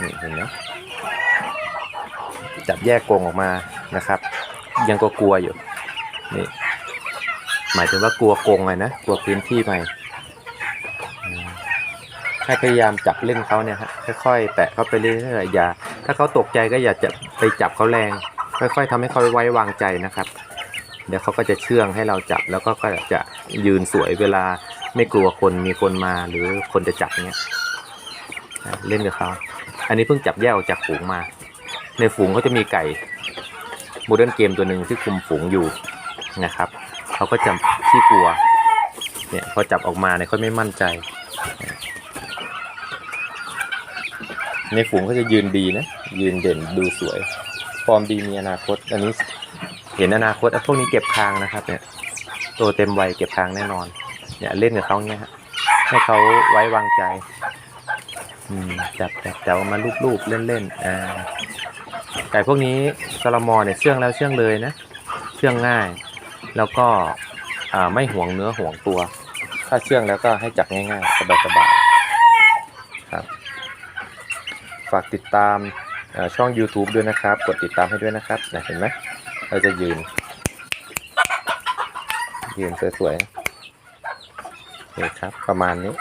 นี่เห็นไหมจับแยกกรงออกมานะครับ ยังก็กลัวอยู่นี่หมายถึงว่ากลัวกรงไงนะกลัวพื้นที่ไปอืมให้พยายามจับเล่นเขาเนี่ยฮะค่อยๆแตะเขาไปเรื่อยๆอย่า ถ้าเขาตกใจก็อย่าจะไปจับเขาแรง ค่อย ๆทำให้เขาไว้วางใจนะครับ เดี๋ยวเขาก็จะเชื่องให้เราจับแล้วก็ก็จะยืนสวยเวลาไม่กลัวคนมีคนมาหรือคนจะจับเนี้ยเล่นกับเขา อันนี้เพิ่งจับแยกออกจากฝูงมา ในฝูงเขาจะมีไก่โมเดิร์นเกมตัวหนึ่งที่คุมฝูงอยู่นะครับเขาก็จะที่กลัวเนี่ยพอจับออกมาเนี่ยเขาไม่มั่นใจ ในฝูงเขาจะยืนดีนะ ยืนเด่นดูสวย ฟอร์มดีมีอนาคต อันนี้เห็นอนาคตพวกนี้เก็บคางนะครับเนี่ยโตเต็มวัยเก็บคางแน่นอน เนี่ยเล่นกับเขาเนี้ยฮะให้เขาไว้วางใจ จับจับจับเอามาลูบๆเล่นๆอ่าไก่พวกนี้กระมอเนี่ยเชื่องแล้วเชื่องเลยนะเชื่องง่าย แล้วก็อ่าไม่ห่วงเนื้อห่วงตัว ถ้าเชื่องแล้วก็ให้จับง่ายๆสบายๆครับ ฝากติดตามช่อง YouTube ด้วยนะครับ กดติดตามให้ด้วยนะครับนะเห็นไหมเราจะยืน ยืนสวยๆโอเคครับประมาณนี้